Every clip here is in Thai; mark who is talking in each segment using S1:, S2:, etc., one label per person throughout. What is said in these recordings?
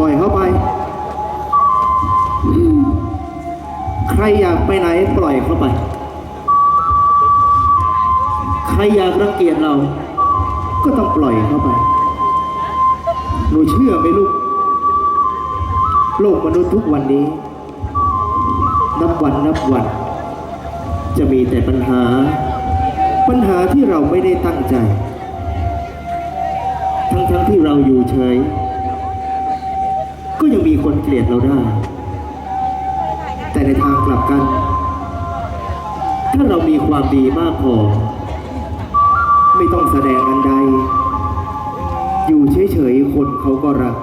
S1: ปล่อยเข้าไป ใครอยากไปไหนปล่อยเข้าไป ใครอยากรังเกียจเรา ก็ต้องปล่อยเข้าไป หนูเชื่อไหมลูก โลกมนุษย์ทุกวันนี้ นับวันนับวัน จะมีแต่ปัญหา ปัญหาที่เราไม่ได้ตั้งใจ ทั้งๆที่เราอยู่เฉย ก็ยังมีคนเกลียดเราได้ แต่ในทางกลับกัน ถ้าเรามีความดีมากพอ ไม่ต้องแสดงอันใด อยู่เฉยๆ คนเขาก็รัก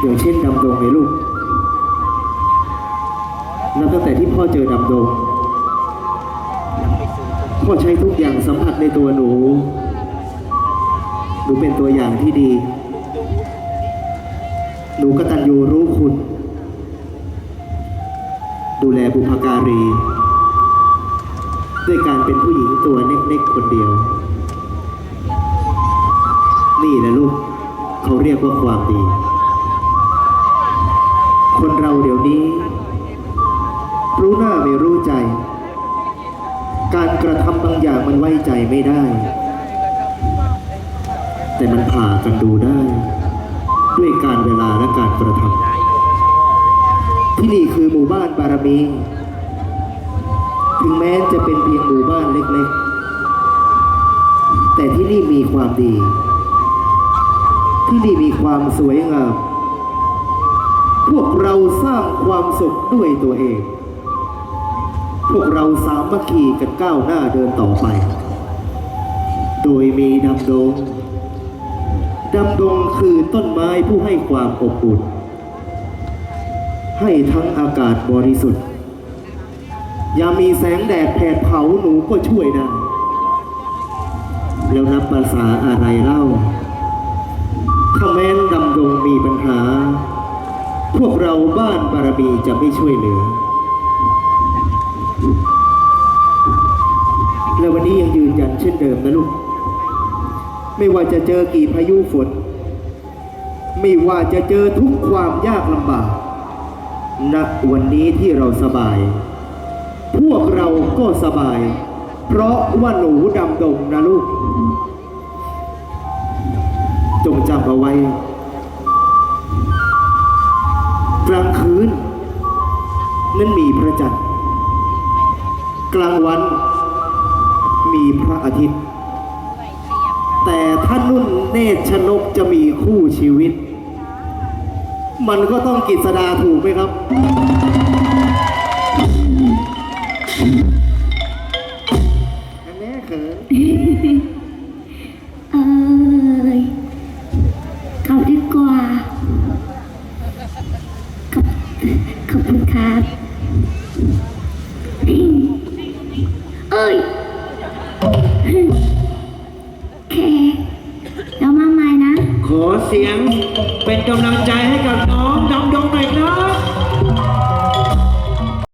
S1: อย่างเช่นดำดงไงลูกนับตั้งแต่ที่พ่อเจอดำดง พ่อใช้ทุกอย่างสัมผัสในตัวหนู หนูเป็นตัวอย่างที่ดี หนูกตัญญูรู้คุณ ดูแลบุพการี ด้วยการเป็นผู้หญิงตัวเล็กๆคนเดียว นี่แหละลูก เขาเรียกว่าความดี คนเราเดี๋ยวนี้ รู้หน้าไม่รู้ใจ การกระทำบางอย่างมันไว้ใจไม่ได้ แต่มันผ่ากันดูได้ ด้วยการเวลาและการกระทำที่นี่คือหมู่บ้านบารมี ถึงแม้จะเป็นเพียงหมู่บ้านเล็กๆ แต่ที่นี่มีความดี ที่นี่มีความสวยงาม พวกเราสร้างความสุขด้วยตัวเอง พวกเราสามัคคีกันก้าวหน้าเดินต่อไป โดยมีดำดง ดำดงคือต้นไม้ผู้ให้ความอบอุ่น ให้ทั้งอากาศบริสุทธิ์ ยามีแสงแดดแผดเผาหนูก็ช่วยได้ แล้วนับภาษาอะไรเล่า ถ้าแม้นดำดงมีปัญหา พวกเราบ้านบารมีจะไม่ช่วยเหลือ ไม่ว่าจะเจอกี่พายุฝน ไม่ว่าจะเจอทุกความยากลำบากณวันนี้ที่เราสบาย พวกเราก็สบาย เพราะว่าหนูดำดงนะลูก จงจำเอาไว้ กลางคืน นั้นมีพระจันทร์ กลางวัน มีพระอาทิตย์ นุ่นเนตรชนกจะมีคู่ชีวิต มันก็ต้องกิษดาถูกไหมครับ อันนี้เขิน
S2: เอ้ยเขาดีกว่าขอบขอบคุณครับ เอ้ย
S3: ขอเสียงเป็นกำลังใจให้กับน้องดำดงหน่อยครับ